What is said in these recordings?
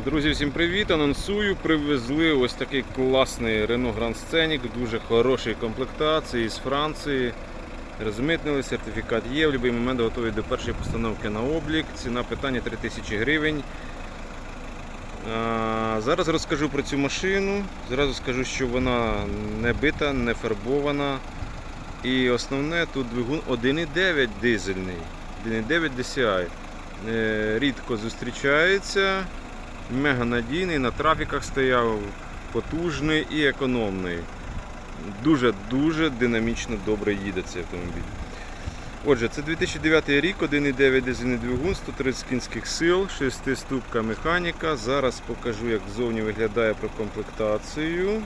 Друзі, всім привіт! Анонсую. Привезли ось такий класний Renault Grand Scenic, дуже хорошої комплектації з Франції. Розмитнили, сертифікат є, в будь-який момент готові до першої постановки на облік. Ціна питання 3000 гривень. А, Зараз розкажу про цю машину. Зразу скажу, що вона не бита, не фарбована. І основне тут двигун 1,9 дизельний, 1,9 DCI. Е, Рідко зустрічається, мега надійний, на трафіках стояв, потужний і економний. Дуже-дуже динамічно добре їде цей автомобіль. Отже, це 2009 рік, 1,9 дизельний двигун, 130 кінських сил, 6-ступка механіка. Зараз покажу, як ззовні виглядає про комплектацію.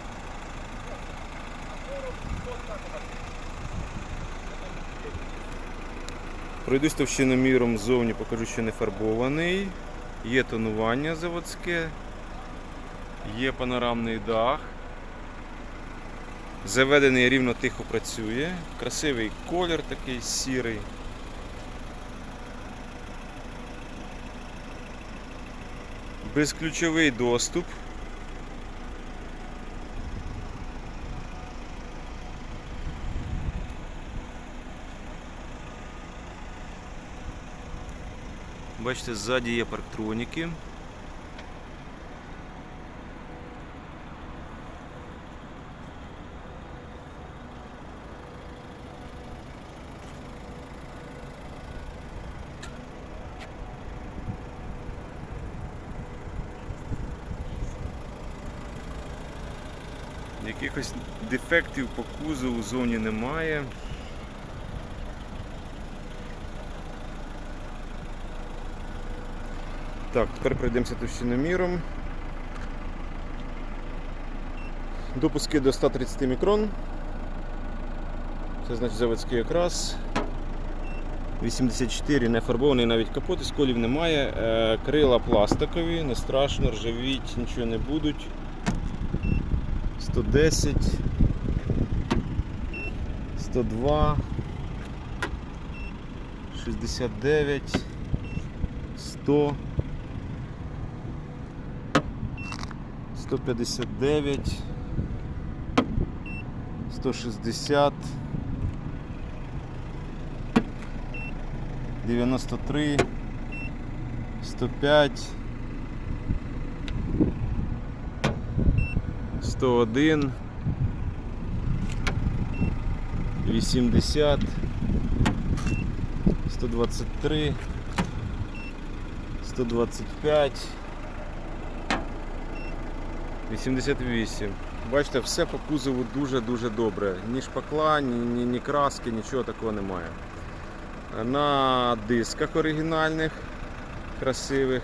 Пройдусь товщиноміром ззовні, покажу, що не фарбований. Є тонування заводське, є панорамний дах. Заведений рівно тихо працює. Красивий колір такий сірий. Безключовий доступ. Бачите, ззаді є парктроніки. Якихось дефектів по кузову зовні немає. Так, тепер пройдемося товщиноміром. Допуски до 130 мікрон. Це значить заводський окрас. 84 не фарбований, навіть капот, сколів немає. Е, Крила пластикові, не страшно, ржавіть, нічого не будуть. 110, 102, 69, 100. 159, 160, 93, 105, 101, 80, 123, 125. 88. Бачите, все по кузову дуже-дуже добре. Ні шпакла, ні, ні, ні краски, нічого такого немає. На дисках оригінальних, красивих.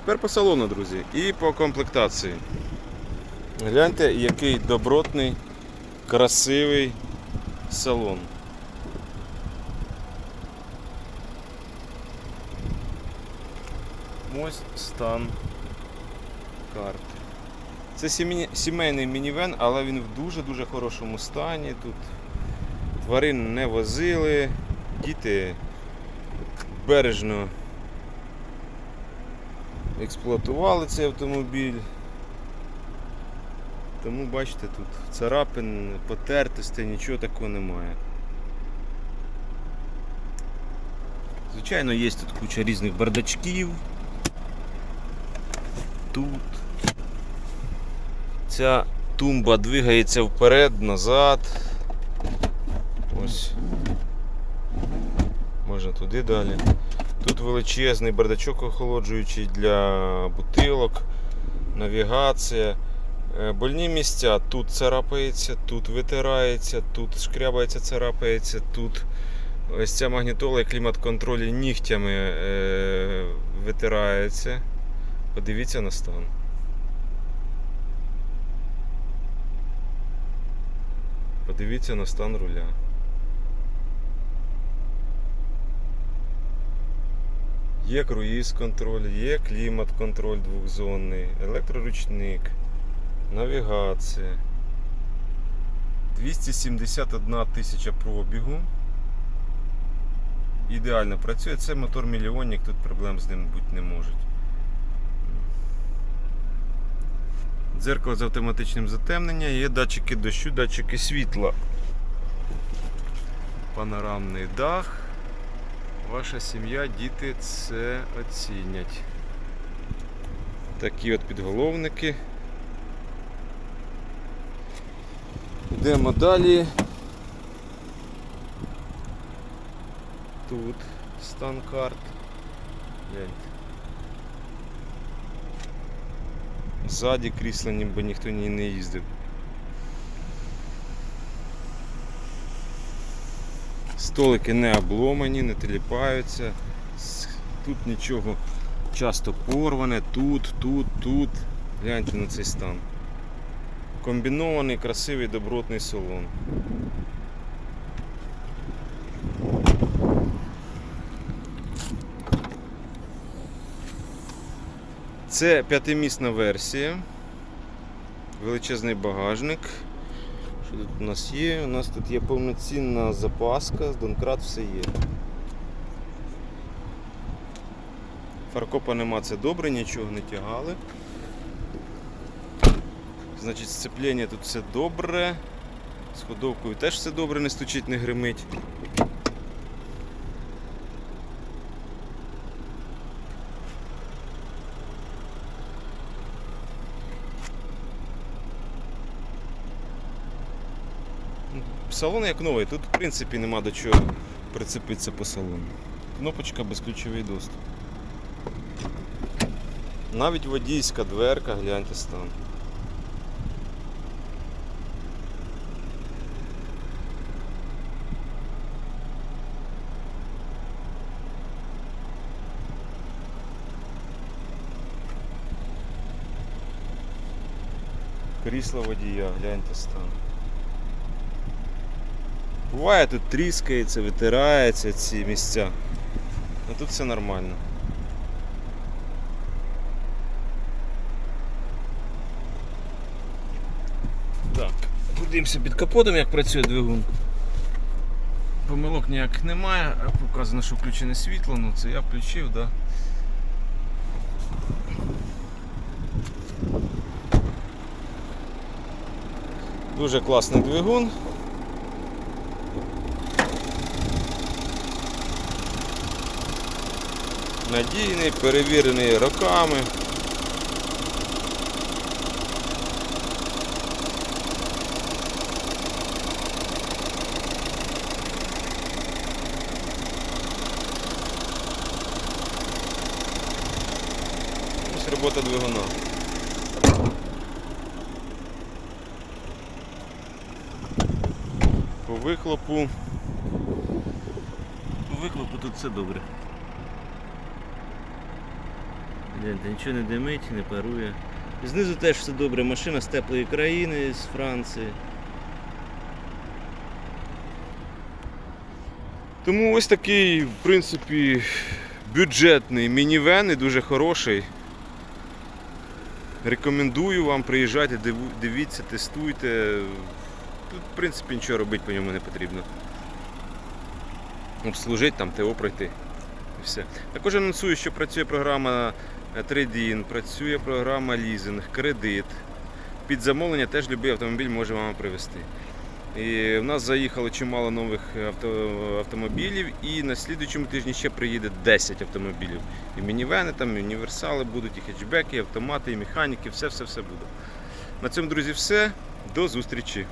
Тепер по салону, друзі, і по комплектації. Гляньте, який добротний, красивий салон. Ось стан карти. Це сімейний мінівен, але він в дуже-дуже хорошому стані. Тут тварин не возили, діти бережно експлуатували цей автомобіль. Тому бачите, тут царапин, потертостей, нічого такого немає. Звичайно, є тут куча різних бардачків. Тут. Ця тумба двигається вперед, назад. Ось. Можна туди далі. Тут величезний бардачок охолоджуючий для бутилок, навігація. Е, Больні місця тут царапається, тут витирається, тут шкрябається, царапається, тут ось ця магнітола і клімат-контролі нігтями е, витирається. Подивіться на стан. Подивіться на стан руля. Є круїз контроль, є клімат контроль двохзонний, електроручник, навігація. 271 тисяча пробігу. Ідеально працює. Це мотор мільйонник, тут проблем з ним бути не можуть. Дзеркало з автоматичним затемненням, є датчики дощу, датчики світла. Панорамний дах. Ваша сім'я, діти це оцінять. Такі от підголовники. Йдемо далі. Тут стан карт. Гляньте. Ззаді крісла ніби ніхто ні не їздив. Столики не обломані, не теліпаються. Тут нічого часто порване, тут, тут, тут. Гляньте на цей стан. Комбінований, красивий, добротний салон. Це п'ятимісна версія. Величезний багажник. Що тут у нас є? У нас тут є повноцінна запаска, з Донкрат все є. Фаркопа нема, це добре, нічого не тягали. Значить, сцеплення тут все добре. З ходовкою теж все добре, не стучить, не гримить. Салон як новий, тут в принципі нема до чого прицепитися по салону. Кнопочка безключовий доступ. Навіть водійська дверка, гляньте стан. Крісло водія, гляньте стан. Буває тут тріскається, витирається ці місця. А тут все нормально. Так, подивимося під капотом, як працює двигун. Помилок ніяких немає, показано, що включене світло, ну це я включив. Да. Дуже класний двигун. Надійний, перевірений роками. Ось робота двигуна. По вихлопу. По вихлопу тут все добре. Гляньте, нічого не димить, не парує. Знизу теж все добре, машина з теплої країни, з Франції. Тому ось такий, в принципі, бюджетний мінівен і дуже хороший. Рекомендую вам приїжджайте, дивіться, тестуйте. Тут, в принципі, нічого робити по ньому не потрібно. Обслужити там, ТО пройти. І все. Також анонсую, що працює програма е, працює програма лізинг, кредит. Під замовлення теж будь-який автомобіль може вам привезти. І в нас заїхало чимало нових авто, автомобілів, і на слідуючому тижні ще приїде 10 автомобілів. І мінівени, там, і універсали будуть, і хетчбеки, і автомати, і механіки, все-все-все буде. На цьому, друзі, все. До зустрічі!